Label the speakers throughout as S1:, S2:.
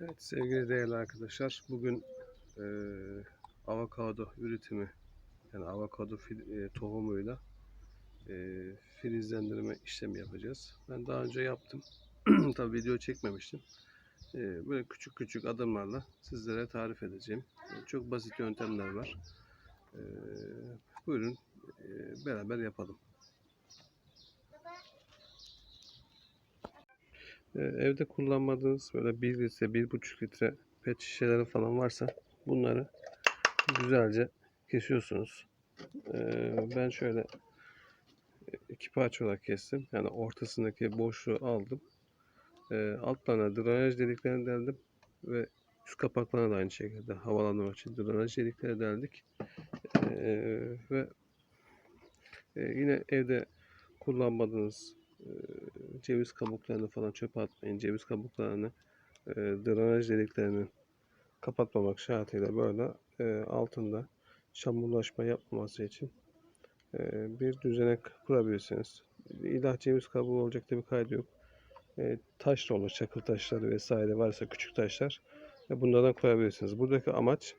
S1: Evet sevgili değerli arkadaşlar bugün eee avokado üretimi yani avokado fil- e, tohumuyla eee filizlendirme işlemi yapacağız. Ben daha önce yaptım. Tabi video çekmemiştim. Eee, böyle küçük küçük adımlarla sizlere tarif edeceğim. E, Çok basit yöntemler var. Eee, buyurun eee, beraber yapalım. Evde kullanmadığınız böyle 1 litre, 1,5 litre pet şişeleri falan varsa bunları güzelce kesiyorsunuz. Ee, Ben şöyle iki parça olarak kestim. Yani ortasındaki boşluğu aldım. Ee, Altlarına drenaj deliklerini deldim ve üst kapaklarına da aynı şekilde havalandırmak için drenaj delikleri deldik. Ee, Ve e, yine evde kullanmadığınız ceviz kabuklarını falan çöpe atmayın. Ceviz kabuklarını e, drenaj deliklerini kapatmamak şartıyla böyle e, altında çamurlaşma yapmaması için e, bir düzenek kurabilirsiniz. İlla ceviz kabuğu olacak diye kaydı yok. E, taş da olur, çakıl taşları vesaire varsa küçük taşlar e, bunlardan koyabilirsiniz. Buradaki amaç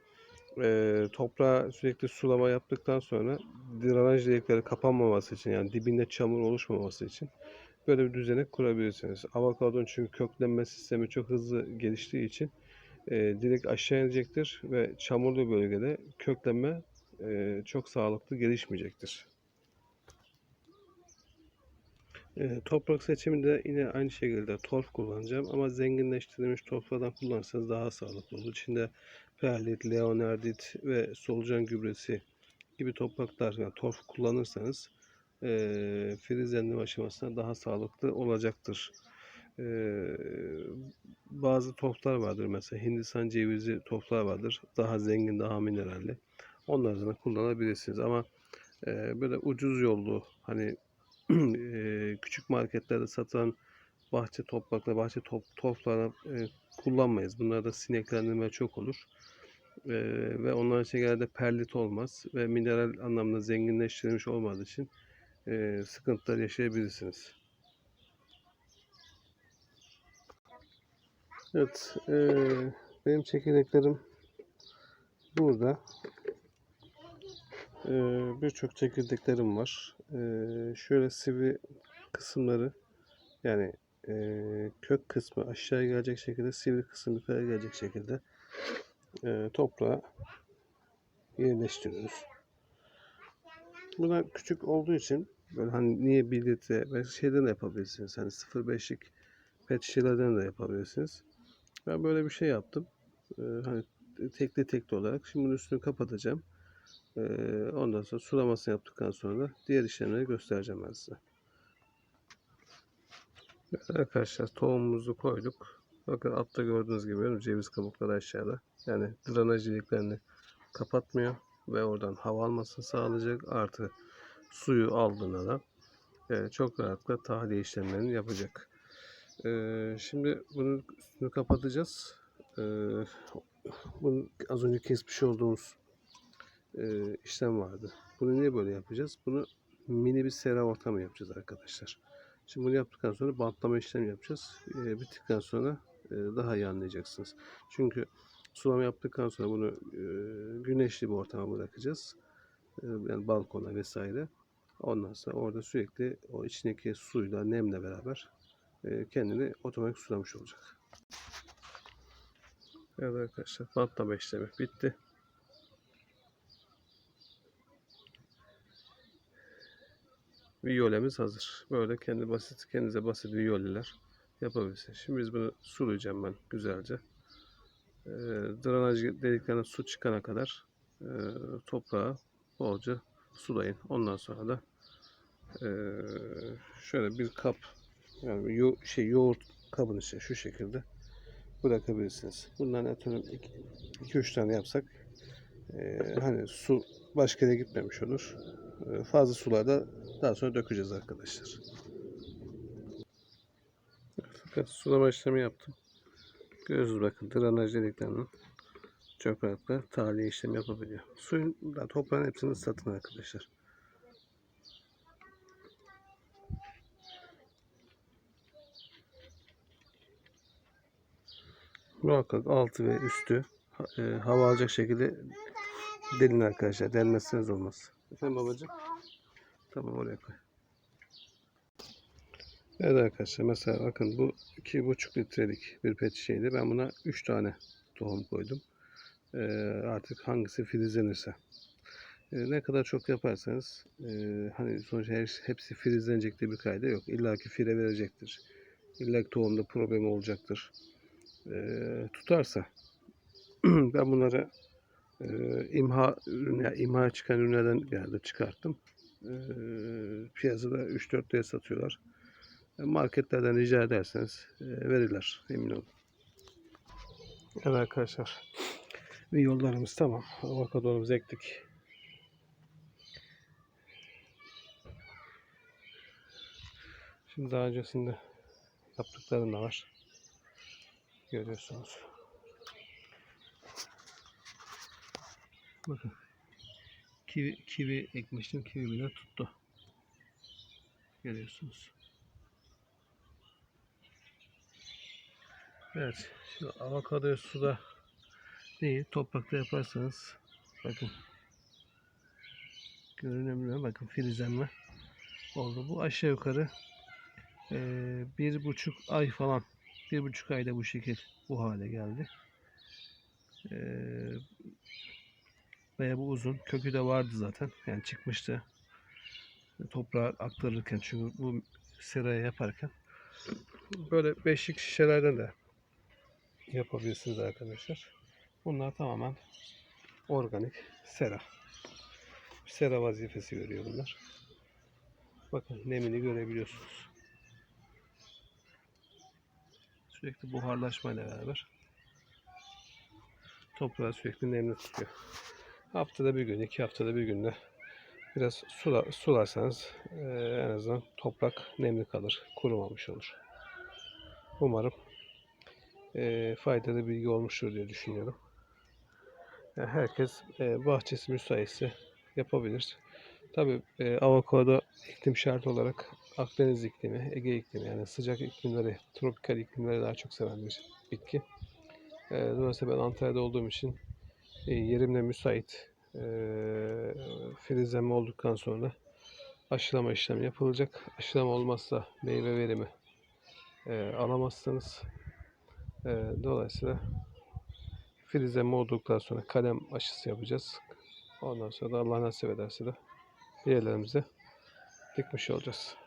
S1: e, toprağa sürekli sulama yaptıktan sonra drenaj delikleri kapanmaması için yani dibinde çamur oluşmaması için böyle bir düzenek kurabilirsiniz. Avokadonun çünkü köklenme sistemi çok hızlı geliştiği için e, direkt aşağı inecektir ve çamurlu bölgede köklenme e, çok sağlıklı gelişmeyecektir. E, toprak seçiminde yine aynı şekilde torf kullanacağım ama zenginleştirilmiş torflardan kullanırsanız daha sağlıklı olur. İçinde perlit, leonardit ve solucan gübresi gibi topraklar yani torf kullanırsanız e, filizlenme aşamasında daha sağlıklı olacaktır. E, bazı toflar vardır mesela Hindistan cevizi toflar vardır. Daha zengin, daha mineralli. Onlardan da kullanabilirsiniz ama e, böyle ucuz yollu hani küçük marketlerde satılan bahçe toprakla, bahçe top, toflarına e, kullanmayız. Bunlarda sineklendirme çok olur. E, ve onların için genelde perlit olmaz ve mineral anlamda zenginleştirilmiş olmadığı için e, sıkıntılar yaşayabilirsiniz. Evet, e, benim çekirdeklerim burada. E, Birçok çekirdeklerim var. E, şöyle sivri kısımları yani e, kök kısmı aşağı gelecek şekilde, sivri kısmı yukarı gelecek şekilde e, toprağa yerleştiriyoruz. Bunlar küçük olduğu için böyle hani niye 1 litre ve şeyden de yapabilirsiniz. Hani 0.5'lik pet şişelerden de yapabilirsiniz. Ben böyle bir şey yaptım. Ee, hani tekli tekli olarak. Şimdi bunun üstünü kapatacağım. Ondan sonra sulamasını yaptıktan sonra diğer işlemleri göstereceğim ben size. Evet arkadaşlar tohumumuzu koyduk. Bakın altta gördüğünüz gibi ceviz kabukları aşağıda. Yani drenaj deliklerini kapatmıyor ve oradan hava almasını sağlayacak. Artı suyu aldığında da çok rahatlıkla tahliye işlemlerini yapacak. Şimdi bunun üstünü kapatacağız. Bunu az önce kesmiş olduğumuz e, işlem vardı. Bunu niye böyle yapacağız? Bunu mini bir sera ortamı yapacağız arkadaşlar. Şimdi bunu yaptıktan sonra bantlama işlemi yapacağız. E, bittikten sonra e, daha iyi anlayacaksınız. Çünkü sulama yaptıktan sonra bunu e, güneşli bir ortama bırakacağız. E, yani balkona vesaire. Ondan sonra orada sürekli o içindeki suyla, nemle beraber e, kendini otomatik sulamış olacak. Evet arkadaşlar bantlama işlemi bitti. Viyolemiz hazır. Böyle kendi basit, kendinize basit viyoleler yapabilirsiniz. Şimdi biz bunu sulayacağım ben güzelce. E, drenaj deliklerine su çıkana kadar e, toprağı bolca sulayın. Ondan sonra da e, şöyle bir kap yani yo şey yoğurt kabın içine şu şekilde bırakabilirsiniz. Bundan atıyorum 2-3 tane yapsak e, hani su başka yere gitmemiş olur. E, fazla sularda daha sonra dökeceğiz arkadaşlar. Evet, sulama işlemi yaptım. Görüyorsunuz bakın drenaj deliklerinin çok rahatlıkla tahliye işlemi yapabiliyor. Suyun da toprağın hepsini ıslatın arkadaşlar. Muhakkak altı ve üstü e, hava alacak şekilde delin arkadaşlar. Delmezseniz olmaz. Efendim babacığım? Tamam oraya koy. Evet arkadaşlar mesela bakın bu iki buçuk litrelik bir pet şişeydi. Ben buna 3 tane tohum koydum. Ee, artık hangisi filizlenirse. Ee, ne kadar çok yaparsanız e, hani sonuçta her, hepsi filizlenecek diye bir kayda yok. İlla ki file verecektir. İlla ki tohumda problem olacaktır. Ee, tutarsa ben bunları e, imha ürün, yani imha çıkan ürünlerden geldi çıkarttım. Piyasada 3-4 liraya satıyorlar. E, Marketlerden rica ederseniz verirler emin olun. Evet arkadaşlar. Ve yollarımız tamam. Avokadomuzu ektik. Şimdi daha öncesinde yaptıklarım da var. Görüyorsunuz. Bakın. Kivi, kivi ekmiştim. Kivi bile tuttu. Görüyorsunuz. Evet. Şu avokadoyu suda değil toprakta yaparsanız bakın görünebiliyor. Bakın filizlenme oldu. Bu aşağı yukarı eee, bir buçuk ay falan bir buçuk ayda bu şekil bu hale geldi. Eee Bayağı bu uzun. Kökü de vardı zaten. Yani çıkmıştı. Toprağa aktarırken çünkü bu seraya yaparken böyle beşlik şişelerden de yapabilirsiniz arkadaşlar. Bunlar tamamen organik sera. Sera vazifesi görüyor bunlar. Bakın nemini görebiliyorsunuz. Sürekli buharlaşmayla beraber toprağı sürekli nemli tutuyor. Haftada bir gün, iki haftada bir günde biraz sula, sularsanız eee, en azından toprak nemli kalır, kurumamış olur. Umarım eee, faydalı bilgi olmuştur diye düşünüyorum. Yani herkes eee, bahçesi müsaitse yapabilir. Tabii eee, avokado iklim şartı olarak Akdeniz iklimi, Ege iklimi yani sıcak iklimleri, tropikal iklimleri daha çok seven bir bitki. Eee, dolayısıyla ben Antalya'da olduğum için e, yerimle müsait e, filizlenme olduktan sonra aşılama işlemi yapılacak. Aşılama olmazsa meyve verimi e, alamazsınız. E, dolayısıyla filizlenme olduktan sonra kalem aşısı yapacağız. Ondan sonra da Allah nasip ederse de diğerlerimize dikmiş olacağız.